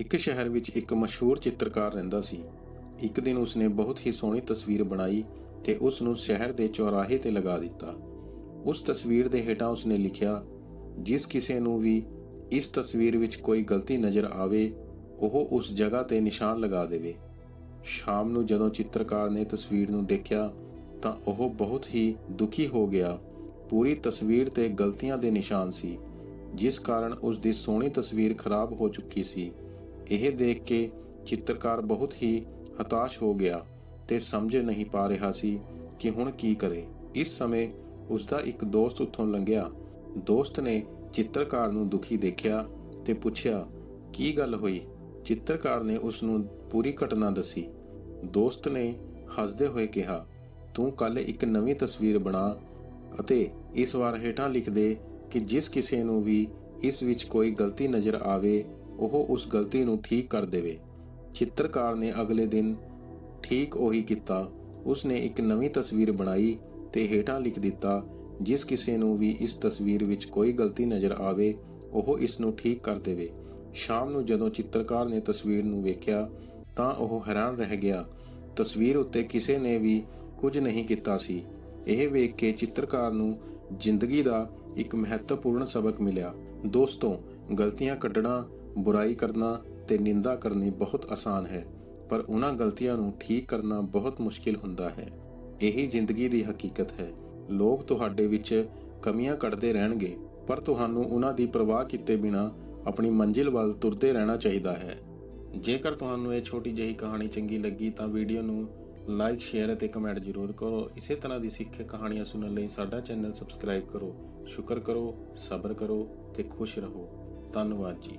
ਇੱਕ ਸ਼ਹਿਰ ਵਿੱਚ ਇੱਕ ਮਸ਼ਹੂਰ ਚਿੱਤਰਕਾਰ ਰਹਿੰਦਾ ਸੀ। ਇੱਕ ਦਿਨ ਉਸਨੇ ਬਹੁਤ ਹੀ ਸੋਹਣੀ ਤਸਵੀਰ ਬਣਾਈ ਤੇ ਉਸ ਨੂੰ ਸ਼ਹਿਰ ਦੇ ਚੌਰਾਹੇ ਤੇ ਲਗਾ ਦਿੱਤਾ। ਉਸ ਤਸਵੀਰ ਦੇ ਹੇਠਾਂ ਉਸਨੇ ਲਿਖਿਆ, ਜਿਸ ਕਿਸੇ ਨੂੰ ਵੀ ਇਸ ਤਸਵੀਰ ਵਿੱਚ ਕੋਈ ਗਲਤੀ ਨਜ਼ਰ ਆਵੇ, ਉਹ ਉਸ ਜਗ੍ਹਾ ਤੇ ਨਿਸ਼ਾਨ ਲਗਾ ਦੇਵੇ। ਸ਼ਾਮ ਨੂੰ ਜਦੋਂ ਚਿੱਤਰਕਾਰ ਨੇ ਤਸਵੀਰ ਨੂੰ ਦੇਖਿਆ, ਤਾਂ ਉਹ ਬਹੁਤ ਹੀ ਦੁਖੀ ਹੋ ਗਿਆ। ਪੂਰੀ ਤਸਵੀਰ ਤੇ ਗਲਤੀਆਂ ਦੇ ਨਿਸ਼ਾਨ ਸੀ, ਜਿਸ ਕਾਰਨ ਉਸ ਦੀ ਸੋਹਣੀ ਤਸਵੀਰ ਖਰਾਬ ਹੋ ਚੁੱਕੀ ਸੀ। ਇਹ ਦੇਖ ਕੇ ਚਿੱਤਰਕਾਰ ਬਹੁਤ ਹੀ ਹਤਾਸ਼ ਹੋ ਗਿਆ ਤੇ ਸਮਝ ਨਹੀਂ ਪਾ ਰਿਹਾ ਸੀ ਕਿ ਹੁਣ ਕੀ ਕਰੇ। ਇਸ ਸਮੇਂ ਉਸ ਦਾ ਇੱਕ ਦੋਸਤ ਉੱਥੋਂ ਲੰਘਿਆ। ਦੋਸਤ ਨੇ ਚਿੱਤਰਕਾਰ ਨੂੰ ਦੁਖੀ ਦੇਖਿਆ ਤੇ ਪੁੱਛਿਆ, ਕੀ ਗੱਲ ਹੋਈ? ਚਿੱਤਰਕਾਰ ਨੇ ਉਸ ਨੂੰ ਪੂਰੀ ਘਟਨਾ ਦੱਸੀ। ਦੋਸਤ ਨੇ ਹੱਸਦੇ ਹੋਏ ਕਿਹਾ, ਤੂੰ ਕੱਲ ਇੱਕ ਨਵੀਂ ਤਸਵੀਰ ਬਣਾ ਅਤੇ ਇਸ ਵਾਰ ਹੇਠਾਂ ਲਿਖ ਦੇ ਕਿ ਜਿਸ ਕਿਸੇ ਨੂੰ ਵੀ ਇਸ ਵਿੱਚ ਕੋਈ ਗਲਤੀ ਨਜ਼ਰ ਆਵੇ ਉਹ ਉਸ ਗਲਤੀ ਨੂੰ ਠੀਕ ਕਰ ਦੇਵੇ। ਚਿੱਤਰਕਾਰ ਨੇ ਅਗਲੇ ਦਿਨ ਠੀਕ ਉਹੀ ਕੀਤਾ। ਉਸਨੇ ਇੱਕ ਨਵੀਂ ਤਸਵੀਰ ਬਣਾਈ ਤੇ ਹੇਠਾਂ ਲਿਖ ਦਿੱਤਾ, ਜਿਸ ਕਿਸੇ ਨੂੰ ਵੀ ਇਸ ਤਸਵੀਰ ਵਿੱਚ ਕੋਈ ਗਲਤੀ ਨਜ਼ਰ ਆਵੇ, ਉਹ ਇਸ ਨੂੰ ਠੀਕ ਕਰ ਦੇਵੇ। ਸ਼ਾਮ ਨੂੰ ਜਦੋਂ ਚਿੱਤਰਕਾਰ ਨੇ ਤਸਵੀਰ ਨੂੰ ਵੇਖਿਆ, ਤਾਂ ਉਹ ਹੈਰਾਨ ਰਹਿ ਗਿਆ। ਤਸਵੀਰ ਉੱਤੇ ਕਿਸੇ ਨੇ ਵੀ ਕੁਝ ਨਹੀਂ ਕੀਤਾ ਸੀ। ਇਹ ਵੇਖ ਕੇ ਚਿੱਤਰਕਾਰ ਨੂੰ ਜ਼ਿੰਦਗੀ ਦਾ ਇੱਕ ਮਹੱਤਵਪੂਰਨ ਸਬਕ ਮਿਲਿਆ। ਦੋਸਤੋ, ਗਲਤੀਆਂ ਕੱਢਣਾ ਬੁਰਾਈ ਕਰਨਾ ਤੇ ਨਿੰਦਾ ਕਰਨੀ ਬਹੁਤ ਆਸਾਨ ਹੈ, ਪਰ ਉਹਨਾਂ ਗਲਤੀਆਂ ਨੂੰ ਠੀਕ ਕਰਨਾ ਬਹੁਤ ਮੁਸ਼ਕਿਲ ਹੁੰਦਾ ਹੈ। ਇਹੀ ਜ਼ਿੰਦਗੀ ਦੀ ਹਕੀਕਤ ਹੈ। ਲੋਕ ਤੁਹਾਡੇ ਵਿੱਚ ਕਮੀਆਂ ਕੱਢਦੇ ਰਹਿਣਗੇ, ਪਰ ਤੁਹਾਨੂੰ ਉਹਨਾਂ ਦੀ ਪਰਵਾਹ ਕੀਤੇ ਬਿਨਾ ਆਪਣੀ ਮੰਜ਼ਿਲ ਵੱਲ ਤੁਰਦੇ ਰਹਿਣਾ ਚਾਹੀਦਾ ਹੈ। ਜੇਕਰ ਤੁਹਾਨੂੰ ਇਹ ਛੋਟੀ ਜਿਹੀ ਕਹਾਣੀ ਚੰਗੀ ਲੱਗੀ ਤਾਂ ਵੀਡੀਓ ਨੂੰ ਲਾਈਕ, ਸ਼ੇਅਰ ਅਤੇ ਕਮੈਂਟ ਜ਼ਰੂਰ ਕਰੋ। ਇਸੇ ਤਰ੍ਹਾਂ ਦੀ ਸਿੱਖਿਆ ਕਹਾਣੀਆਂ ਸੁਣਨ ਲਈ ਸਾਡਾ ਚੈਨਲ ਸਬਸਕ੍ਰਾਈਬ ਕਰੋ। ਸ਼ੁਕਰ ਕਰੋ, ਸਬਰ ਕਰੋ ਤੇ ਖੁਸ਼ ਰਹੋ। ਧੰਨਵਾਦ ਜੀ।